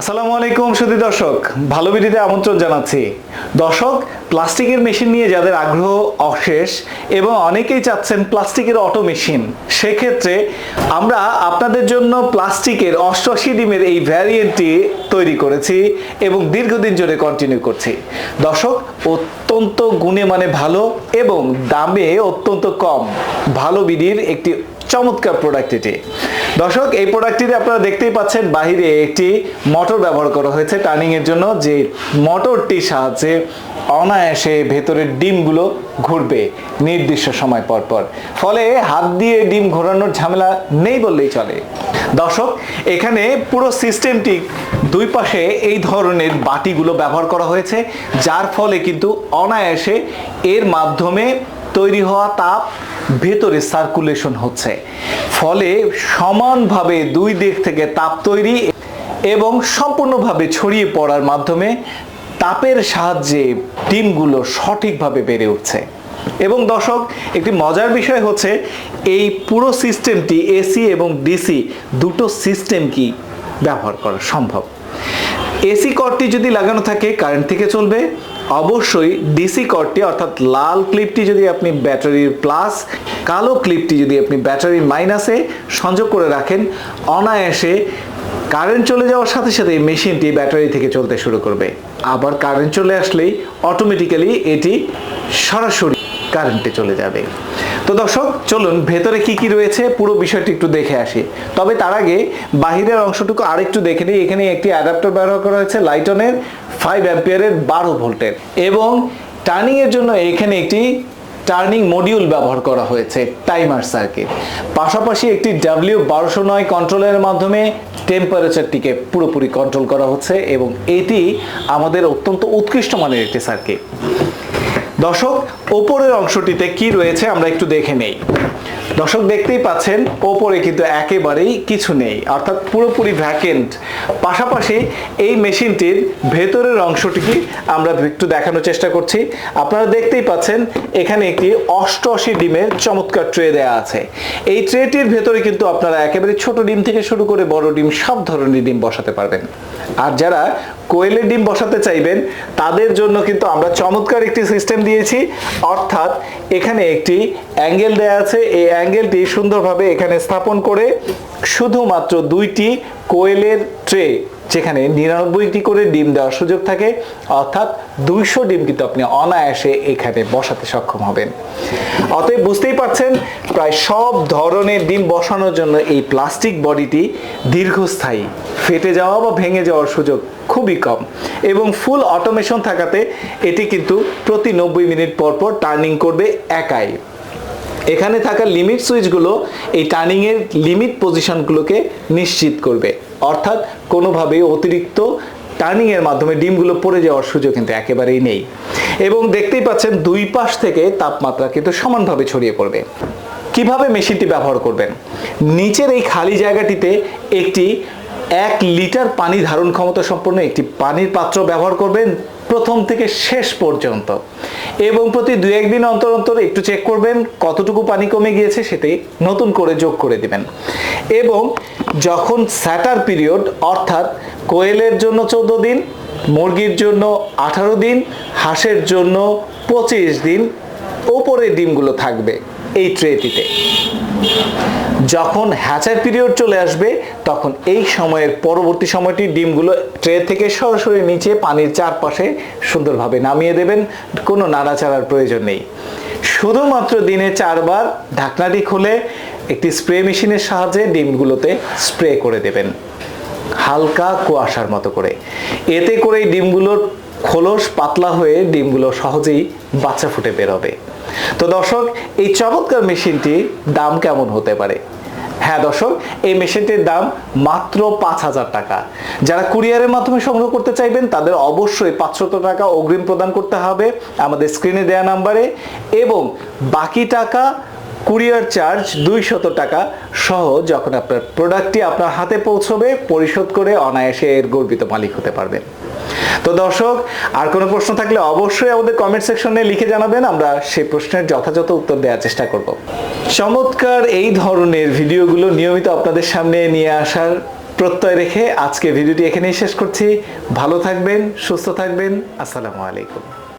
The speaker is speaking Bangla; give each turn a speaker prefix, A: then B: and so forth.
A: আসসালামু আলাইকুম সুধী দর্শক। ভালো ভিডিওতে আমন্ত্রণ জানাচ্ছি। দর্শক, প্লাস্টিকের মেশিন নিয়ে যাদের আগ্রহ অশেষ এবং অনেকেই চাচ্ছেন প্লাস্টিকের অটো মেশিন, সেক্ষেত্রে আমরা আপনাদের জন্য প্লাস্টিকের অষ্টআশি ডিমের এই ভ্যারিয়েন্টটি তৈরি করেছি এবং দীর্ঘদিন ধরে কন্টিনিউ করছি। দর্শক, অত্যন্ত গুণে মানে ভালো এবং দামে অত্যন্ত কম। ভালো বিডির একটি চমৎকার প্রোডাক্ট এটি। দর্শক, এই প্রোডাক্টটিতে আপনারা দেখতেই পাচ্ছেন বাহিরে একটি মোটর ব্যবহার করা হয়েছে টার্নিং এর জন্য, যে মোটরটির সাহায্যে অনায়াসে ভেতরের ডিমগুলো ঘুরবে নির্দিষ্ট সময় পর পর। ফলে হাত দিয়ে ডিম ঘোরানোর ঝামেলা নেই বললেই চলে। দর্শক, এখানে পুরো সিস্টেমটি দুই পাশে এই ধরনের বাটিগুলো ব্যবহার করা হয়েছে, যার ফলে কিন্তু অনায়াসে এর মাধ্যমে তৈরি হওয়া তাপ ভেতরে সার্কুলেশন হচ্ছে। ফলে সমানভাবে দুই দিক থেকে তাপ তৈরি এবং সম্পূর্ণভাবে ছড়িয়ে পড়ার মাধ্যমে তাপের সাহায্যে ডিমগুলো সঠিকভাবে বেড়ে উঠছে। এবং দর্শক, একটি মজার বিষয় হচ্ছে, এই পুরো সিস্টেমটি এসি এবং ডিসি দুটো সিস্টেম কি ব্যবহার করা সম্ভব? এসি কর্ডটি যদি লাগানো থাকে কারেন্ট থেকে চলবে অবশ্যই ডিসি কর্ডটি অর্থাৎ লাল ক্লিপটি যদি আপনি ব্যাটারির প্লাস কালো ক্লিপটি যদি আপনি ব্যাটারির মাইনাসে সংযোগ করে রাখেন, অনায়াসে কারেন্ট চলে যাওয়ার সাথে সাথে মেশিনটি ব্যাটারি থেকে চলতে শুরু করবে। আবার কারেন্ট চলে আসলেই অটোমেটিক্যালি এটি সরাসরি কারেন্টে চলে যাবে। তো দর্শক, চলুন ভেতরে কি কি রয়েছে, পুরো বিষয়টি একটু দেখে আসি। তবে তার আগে বাহিরের অংশটুকু আরেকটু দেখে নিই। এখানে একটি অ্যাডাপ্টার ব্যবহার করা হয়েছে লাইটনের ফাইভ অ্যাম্পিয়ারের বারো ভোল্টের। এবং টার্নিং এর জন্য এখানে একটি টার্নিং মডিউল ব্যবহার করা হয়েছে টাইমার সার্কিট পাশাপাশি একটি ডাব্লিউ বারোশো নয় কন্ট্রোলের মাধ্যমে টেম্পারেচারটিকে পুরোপুরি কন্ট্রোল করা হচ্ছে এবং এটি আমাদের অত্যন্ত উৎকৃষ্ট মানের একটি সার্কিট দর্শক, ওপরের অংশটিতে কি রয়েছে আমরা একটু দেখে নেই। দর্শক দেখতেই পাচ্ছেন, ওপরে কিন্তু একেবারেই কিছু নেই। অর্থাৎ পুরোপুরি ভ্যাকেন্ট পাশাপাশি এই মেশিনটির ভেতরের অংশটিকে আমরা একটু দেখানোর চেষ্টা করছি। আপনারা দেখতেই পাচ্ছেন, এখানে একটি অষ্টআশি ডিমের চমৎকার ট্রে দেওয়া আছে। এই ট্রেটির ভেতরে কিন্তু আপনারা একেবারে ছোট ডিম থেকে শুরু করে বড় ডিম, সব ধরনের ডিম বসাতে পারবেন। আর যারা কোয়েলের ডিম বসাতে চাইবেন, তাদের জন্য কিন্তু আমরা চমৎকার একটি সিস্টেম দিয়েছি। অর্থাৎ এখানে একটি অ্যাঙ্গেল দেওয়া আছে। এই অ্যাঙ্গেলটি সুন্দরভাবে এখানে স্থাপন করে শুধুমাত্র দুইটি কোয়েলের ট্রে, যেখানে নিরানব্বইটি করে ডিম দেওয়ার সুযোগ থাকে, অর্থাৎ দুইশো ডিম কিন্তু আপনি অনায়াসে এখানে বসাতে সক্ষম হবেন। অতএব বুঝতেই পারছেন, প্রায় সব ধরনের ডিম বসানোর জন্য এই প্লাস্টিক বডিটি দীর্ঘস্থায়ী। ফেটে যাওয়া বা ভেঙে যাওয়ার সুযোগ খুবই কম এবং ফুল অটোমেশন থাকাতে এটি কিন্তু প্রতি নব্বই মিনিট পর পর টার্নিং করবে একাই। এখানে থাকা লিমিট সুইচগুলো এই টার্নিংয়ের লিমিট পজিশনগুলোকে নিশ্চিত করবে। অর্থাৎ কোনোভাবেই অতিরিক্ত টার্নিং এর মাধ্যমে ডিমগুলো পড়ে যাওয়ার সুযোগ কিন্তু একেবারেই নেই। এবং দেখতেই পাচ্ছেন দুই পাশ থেকে তাপমাত্রা কিন্তু সমানভাবে ছড়িয়ে পড়বে। কীভাবে মেশিনটি ব্যবহার করবেন? নিচের এই খালি জায়গাটিতে একটি এক লিটার পানি ধারণ ক্ষমতা সম্পন্ন একটি পানির পাত্র ব্যবহার করবেন। প্রথম থেকে শেষ পর্যন্ত। এবং প্রতি দু একদিন অন্তর অন্তর একটু চেক করবেন, কতটুকু পানি কমে গিয়েছে সেটি নতুন করে যোগ করে দিবেন। এবং যখন স্যাটার পিরিয়ড, অর্থাৎ কোয়েলের জন্য চোদ্দ দিন, মুরগির জন্য আঠারো দিন, হাঁসের জন্য পঁচিশ দিন ওপরে ডিমগুলো থাকবে এই ট্রেটিতে যখন হ্যাচার পিরিয়ড চলে আসবে, তখন এই সময়ের পরবর্তী সময়টি ডিমগুলো ট্রে থেকে সরাসরি নিচে পানির চারপাশে সুন্দরভাবে নামিয়ে দেবেন, কোনো নাড়াচাড়ার প্রয়োজন নেই। শুধুমাত্র দিনে চারবার ঢাকনাটি খুলে একটি স্প্রে মেশিনের সাহায্যে ডিমগুলোতে স্প্রে করে দেবেন। হালকা কুয়াশার মতো করে। এতে করে ডিমগুলোর খোলস পাতলা হয়ে ডিমগুলো সহজেই বাচ্চা ফুটে বেরোবে। তো দর্শক, এই চমৎকার মেশিনটির দাম কেমন হতে পারে? হ্যাঁ দর্শক, এই মেশিনটির দাম মাত্র পাঁচ হাজার টাকা। যারা কুরিয়ারের মাধ্যমে সংগ্রহ করতে চাইবেন, তাদের অবশ্যই পাঁচশত টাকা অগ্রিম প্রদান করতে হবে আমাদের স্ক্রিনে দেওয়া নাম্বারে এবং বাকি টাকা কুরিয়ার চার্জ দুইশত টাকা সহ যখন আপনার প্রোডাক্টটি আপনার হাতে পৌঁছবে, পরিশোধ করে অনায়াসে এর গর্বিত মালিক হতে পারবেন। তো দর্শক, আর কোনো প্রশ্ন থাকলে অবশ্যই আমাদের কমেন্ট সেকশনে লিখে জানাবেন, আমরা সেই প্রশ্নের যথাযথ উত্তর দেওয়ার চেষ্টা করব। চমৎকার এই ধরনের ভিডিওগুলো নিয়মিত আপনাদের সামনে নিয়ে আসার প্রত্যয় রেখে আজকে ভিডিওটি এখানেই শেষ করছি। ভালো থাকবেন, সুস্থ থাকবেন, আসসালামু আলাইকুম।